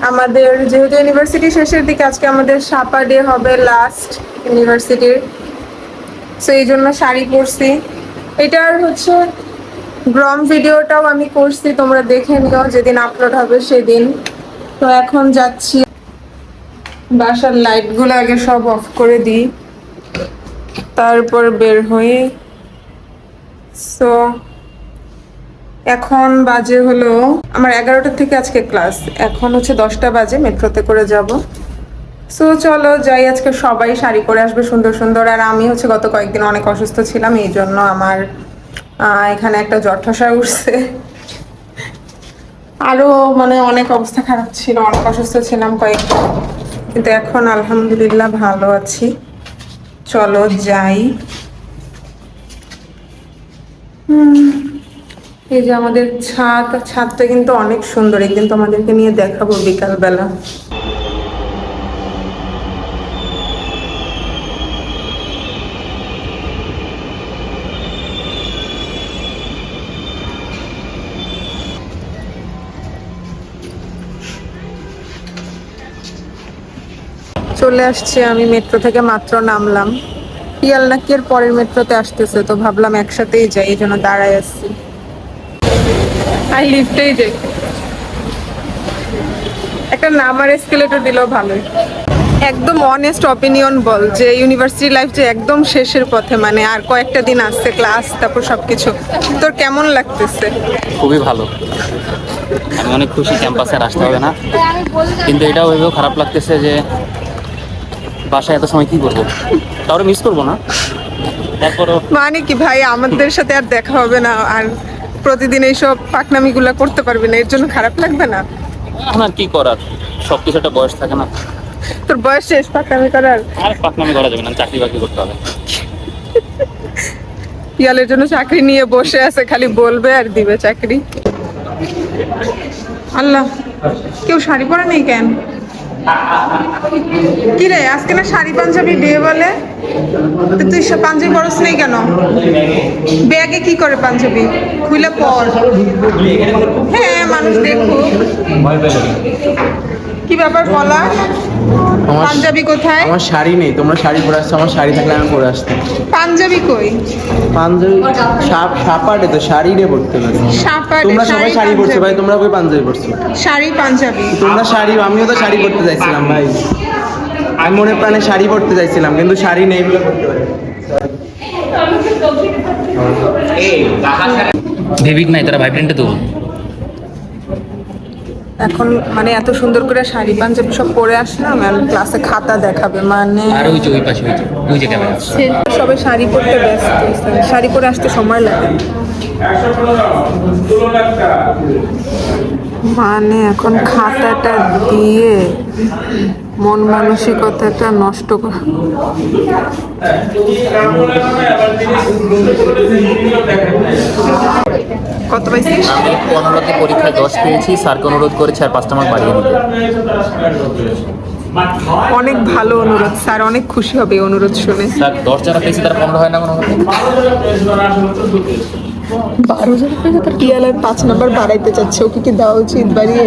আমাদের যেহেতু ইউনিভার্সিটি শেষের দিকে, আজকে আমাদের সাপা ডে হবে লাস্ট ইউনিভার্সিটির সো এই জন্য শাড়ি পরছি। এটার হচ্ছে গ্রম ভিডিওটাও আমি করছি, তোমরা দেখে নিও যেদিন আপলোড হবে সেদিন। তো, এখন যাচ্ছি। বাসার লাইটগুলো আগে সব অফ করে দিই। তারপর বের হয়ে সো এখন বাজে হলো আমার এগারোটা থেকে আজকে ক্লাস। এখন হচ্ছে দশটা বাজে মেট্রোতে করে যাব। সো চলো যাই আজকে সবাই শাড়ি পরে আসবে সুন্দর সুন্দর। আর আমি হচ্ছে গত কয়েকদিন অনেক অসুস্থ ছিলাম এই জন্য আমার এখানে একটা জ্বর ঠসা উঠছে। আরও মানে অনেক অবস্থা খারাপ ছিল অনেক অসুস্থ ছিলাম কয়েকদিন কিন্তু এখন আলহামদুলিল্লাহ ভালো আছি। চলো যাই। হুম, এই যে আমাদের ছাদ, ছাদটা কিন্তু অনেক সুন্দর। একদিন তোমাদেরকে নিয়ে দেখাবো বিকালবেলা। চলে আসছে আমি, মেট্রো থেকে মাত্র নামলাম। পিয়াল নাকি এর পরের মেট্রোতে আসতেছে, তো ভাবলাম একসাথেই যাই, এই জন্য দাঁড়ায় আসছি। আই লিফটেই যাই একটা নামার এসকেলেটর দিলেও ভালোই। একদম অনেস্ট অপিনিয়ন বল যে ইউনিভার্সিটি লাইফ যে একদম শেষের পথে মানে আর কয়েকটা দিন আসছে ক্লাস তারপর সবকিছু। তোর কেমন লাগতেছে? খুবই ভালো। আমি অনেক খুশি ক্যাম্পাসে আর আসতে হবে না। কিন্তু এটাও ভেবেও খারাপ লাগতেছে যে বাসায় এত সময় কি করব? তাহলে মিস করব না। তারপরও মানে কি ভাই আমাদের সাথে আর দেখা হবে না আর প্রতিদিন এইসব পাকনামিগুলো করতে পারবি না এর জন্য খারাপ লাগবে না। এখন আর কি করার? সব কিছু একটা বয়স থাকে না। তোর বয়স শেষ পাকনামি করার? আর পাকনামি করা যাবে না চাকরি বাকরি করতে হবে। ইয়ালের জন্য চাকরি নিয়ে বসে আছে খালি বলবে আর দিবে চাকরি। আল্লাহ কেউ শাড়ি পরে নেই কেন? কি রে আজকে না শাড়ি পাঞ্জাবি ডে বলে? তুই পাঞ্জাবি পরস নেই কেন? ব্যাগে কি করে পাঞ্জাবি? খুলে পর। হ্যাঁ মানুষ দেখুক। কি ব্যাপার বলা পাঞ্জাবি কোথায়? আমার শাড়ি নেই তোমরা শাড়ি পরে আসছো আমার শাড়ি থাকলে আমি পরে আসতাম। পাঞ্জাবি কই? পাঞ্জাবি সাপ সাপাটে তো শাড়ি রে পড়তে পারি তোমরা সবাই শাড়ি, পরছো ভাই তোমরা কই পাঞ্জাবি পরছো? শাড়ি পাঞ্জাবি। তোমরা শাড়ি আমিও তো শাড়ি পরতে চাইছিলাম ভাই। আমি মনে প্রাণে শাড়ি পরতে চাইছিলাম কিন্তু শাড়ি নেই বলে পরতে পারি ভেবিক নাই তারা ভাইব্রেন্টে তো। এখন মানে এত সুন্দর করে শাড়ি পাঞ্জাবি সব পরে আসলাম আর ক্লাসে খাতা দেখাবে মানে আর ওই যে ওই পাশে ওই যে ওই যে ক্যামেরা সবাই শাড়ি পরতে ব্যস্ত শাড়ি পরে আসতে সময় লাগে। মানে এখন খাতাটা দিয়ে মন মানসিকতাটা নষ্ট করা। কত পাইছিস? আমি পনেরোতে পরীক্ষায় দশ পেয়েছি স্যারকে অনুরোধ করেছি আর পাঁচটা মার্ক বাড়িয়ে দিতে। অনেক ভালো অনুরোধ স্যার অনেক খুশি হবে এই অনুরোধ শুনে। স্যার দশ যারা পেয়েছি তারা পনেরো হয় না কোনো বারো হাজার পেয়েছে তার টিয়ালের পাঁচ নাম্বার বাড়াইতে চাচ্ছে? ওকে কি দেওয়া উচিত বাড়িয়ে?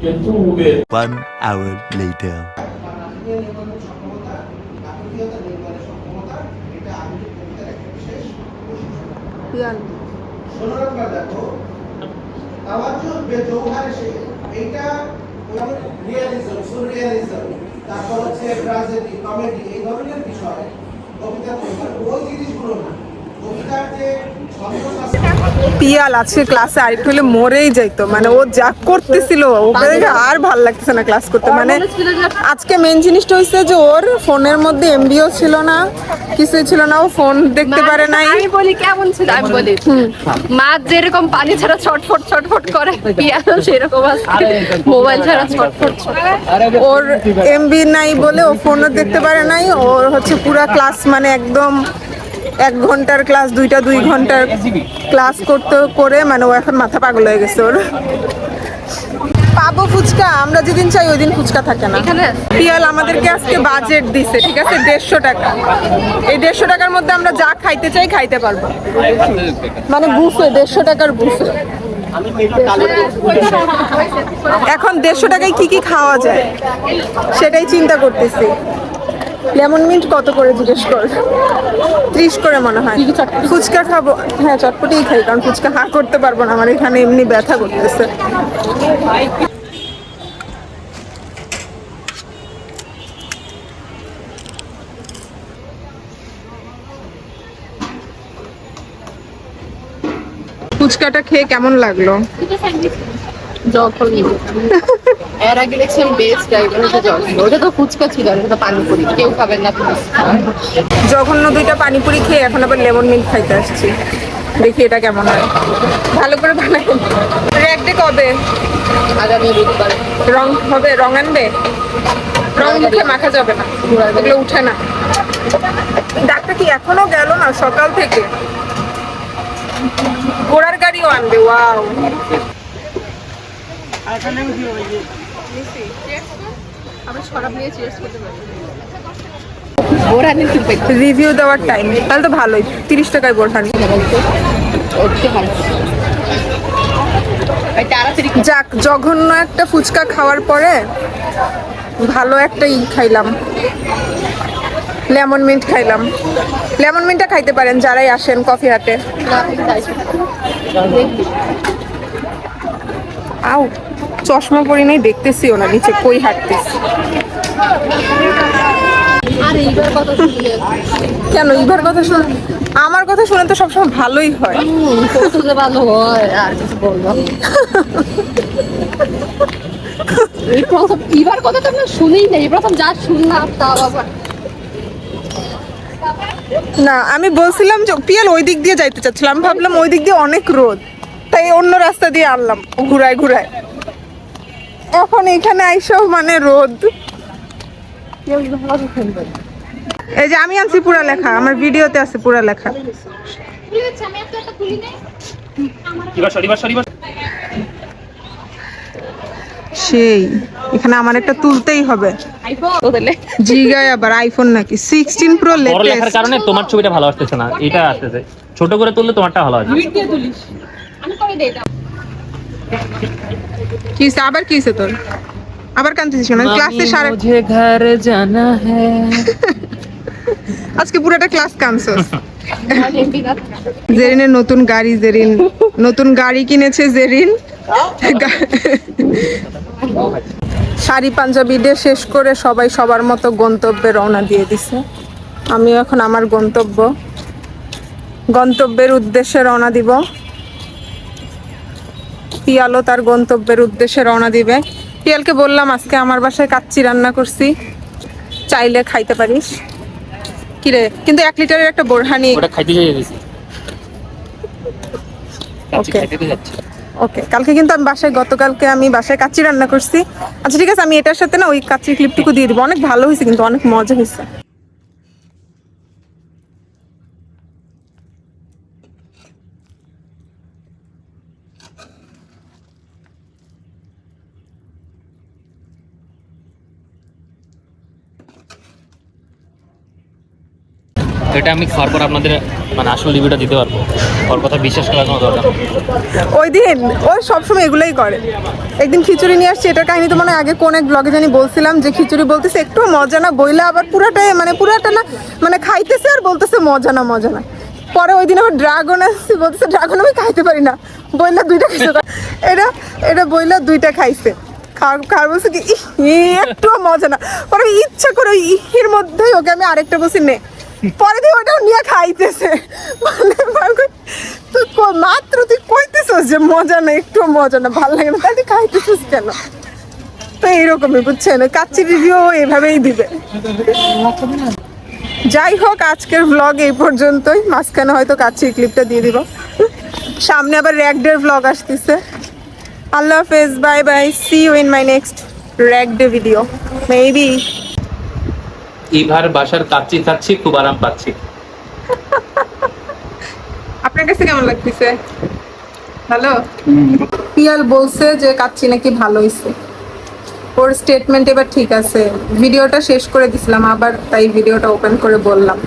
কিন্তু One hour later. তারপর হচ্ছে ট্রাজেডি কমেডি এই ধরনের বিষয়। কবিতা ওই জিনিসগুলো না। পিয়াল আজকে ক্লাসে আরেকটু হলে মরেই যাইতো। মানে ও যা করতেছিল ওকে দেখে আর ভালো লাগতেছে না ক্লাস করতে। মানে আজকে মেন জিনিসটা হচ্ছে যে ওর ফোনের মধ্যে এমবিও ছিল না কিছুই ছিল না ও ফোন দেখতে পারে নাই। আমি বলি কেমন ছিল? আমি বলি মাছ যেরকম পানি ছাড়া ছটফট ছটফট করে পিয়ানো সেরকম আজকে মোবাইল ছাড়া ছটফট ছটফট ওর এমবি নাই বলে ও ফোনও দেখতে পারে নাই। ওর হচ্ছে পুরা ক্লাস মানে একদম এক ঘণ্টার ক্লাস দুইটা দুই ঘণ্টার ক্লাস করতে করে মানে ও এখন মাথা পাগল হয়ে গেছে ওর। পাবো ফুচকা আমরা যেদিন চাই ওই দিন ফুচকা থাকে না। পিয়াল আমাদেরকে আজকে বাজেট দিছে ঠিক আছে? দেড়শো টাকা। এই দেড়শো টাকার মধ্যে আমরা যা খাইতে চাই খাইতে পারব। মানে বুফে দেড়শো টাকার বুফে। এখন দেড়শো টাকায় কি কি খাওয়া যায়? সেটাই চিন্তা করতেছি। লেমন মিন্ট কত করে জিজ্ঞেস কর? ত্রিশ করে মনে হয়। ফুচকা খাব। হ্যাঁ চটপটিই খাই কারণ ফুচকা হা করতে পারব না আমার এখানে এমনি ব্যথা করতেছে। ফুচকাটা খেয়ে কেমন লাগল? যখন এর আগে দেখছিলাম বেস্ট ড্রাইভার হচ্ছে যখন ওটা তো ফুচকা ছিল তো পানিপুরি। কেউ খাবেন না জঘন্য দুইটা পানিপুরি খেয়ে এখন আবার লেমন মিল্ক খাইতে আসছি। দেখি এটা কেমন হয়। ভালো করে বানাই। র্যাক ডে কবে আগামী বুধবার। রং হবে রং আনবে? রং মুখে মাখা যাবে না। ওগুলো উঠে না। ডাক্তার কি এখনও গেল না সকাল থেকে? ঘোড়ার গাড়িও আনবে ওয়াও। পেট রিভিউ দেওয়ার টাইম তাহলে তো ভালোই। তিরিশ টাকায় বোরহানি যাক জঘন্য একটা ফুচকা খাওয়ার পরে ভালো একটা ই খাইলাম। লেমন মিন্ট খাইলাম। লেমন মিন্টটা খাইতে পারেন যারাই আসেন কফি হাটে। না তাই আউ চশমা পরি নাই দেখতেছিও না নিচে কই হাঁটতেছি। কেন ইভার কথা শুনে? আমার কথা শুনে তো সবসময় ভালোই হয়। ভালো হয় আর কিছু বলব। এই প্রথম এবার কথা তো আমরা শুনেই নেই প্রথম যা শুনলাম তা আবার। না আমি বলছিলাম যে পিয়াল ওই দিক দিয়ে যাইতে চাচ্ছিলাম ভাবলাম ওই দিক দিয়ে অনেক রোদ তাই অন্য রাস্তা দিয়ে আনলাম ঘুরায় ঘুরায়। এখন এখানে আইসো মানে রোদ। এই যে আমি আনছি পুরা লেখা আমার ভিডিওতে আছে পুরা লেখা সেই এখানে আমার একটা তুলতেই হবে। জিগায় আবার আইফোন নাকি? সিক্সটিন প্রো বড় লেখার কারণে তোমার ছবিটা ভালো আসতেছে না এটা আসতেছে। ছোট করে তুললে তোমারটা ভালো আসবে। কি হইছে? আবার কি হইছে তোর? আবার ক্লাসে সারা মুঝে ঘর জানা হ্যায় আজকে পুরোটা ক্লাস কানছস। জেরিনের নতুন গাড়ি জেরিন। নতুন গাড়ি কিনেছে জেরিন। শাড়ি পাঞ্জাবি দিয়ে শেষ করে সবাই সবার মতো গন্তব্যে রওনা দিয়ে দিছে। আমিও এখন আমার গন্তব্য। গন্তব্যের উদ্দেশ্যে রওনা দিব। পিয়ালও তার গন্তব্যের উদ্দেশ্যে রওনা দিবে। পিয়ালকে বললাম আজকে আমার বাসায় কাচ্চি রান্না করছি। চাইলে খাইতে পারিস। কিরে? কিন্তু এক লিটারের একটা বোরহানি ওটা খাইতে গেছি ওকে কালকে কিন্তু আমি বাসায় গতকালকে আমি বাসায় কাচ্চি রান্না করছি। আচ্ছা ঠিক আছে আমি এটার সাথে না ওই কাচ্চির ক্লিপটুকু দিয়ে দিব। অনেক ভালো হয়েছে কিন্তু অনেক মজা হয়েছে। এটা আমি খাওয়ার পর আপনাদের মানে আসল রিভিউটা দিতে পারব। ওর কথা বিশ্বাস করার কোনো দরকার ওই দিন, ও সবসময় এগুলোই করে। একদিন খিচুড়ি নিয়ে আসছে, এটার কাহিনী তো মানে আগে কোন এক ব্লগে জানি বলছিলাম যে খিচুড়ি বলতেছে, একটু মজা না, বইলে আবার পুরাটাই মানে পুরাটা না মানে খাইতেছে আর বলতেছে মজা না মজা না। পরে ওই দিন আবার ড্রাগন আসছে, বলতেছে ড্রাগন আমি খাইতে পারি না। বইলা দুইটা খাইছে। এটা এটা বইলা দুইটা খাইছে। খাওয়ার বলছে কি একটু মজা না। পরে ইচ্ছা করে ইহের মধ্যেই ওকে আমি আরেকটা বলছি, নে পরে দিয়ে ওটাও নিয়ে খাইতেছে। মানে তুই মাত্র তুই কইতেছিস যে মজা না একটু মজা না, ভালো লাগে না তাই তুই খাইতেছিস কেন? তো এইরকমই, বুঝছেন? কাচ্চি রিভিউ এভাবেই দিবে। যাই হোক, আজকের ভ্লগ এই পর্যন্তই। মাঝখানে হয়তো কাচ্চির ক্লিপটা দিয়ে দিব। সামনে আবার র্যাক ডের ভ্লগ আসতেছে। আল্লাহ হাফেজ bye bye see you in my next rack day video maybe এবার বাসার কাচ্চি খাচ্ছি খুব আরাম পাচ্ছি। আপনার কাছে কেমন লাগতেছে? ভালো? পিয়াল বলছে যে কাচ্চি নাকি ভালো হইছে। ওর স্টেটমেন্ট এবার ঠিক আছে। ভিডিওটা শেষ করে দিছিলাম আবার তাই ভিডিওটা ওপেন করে বললাম।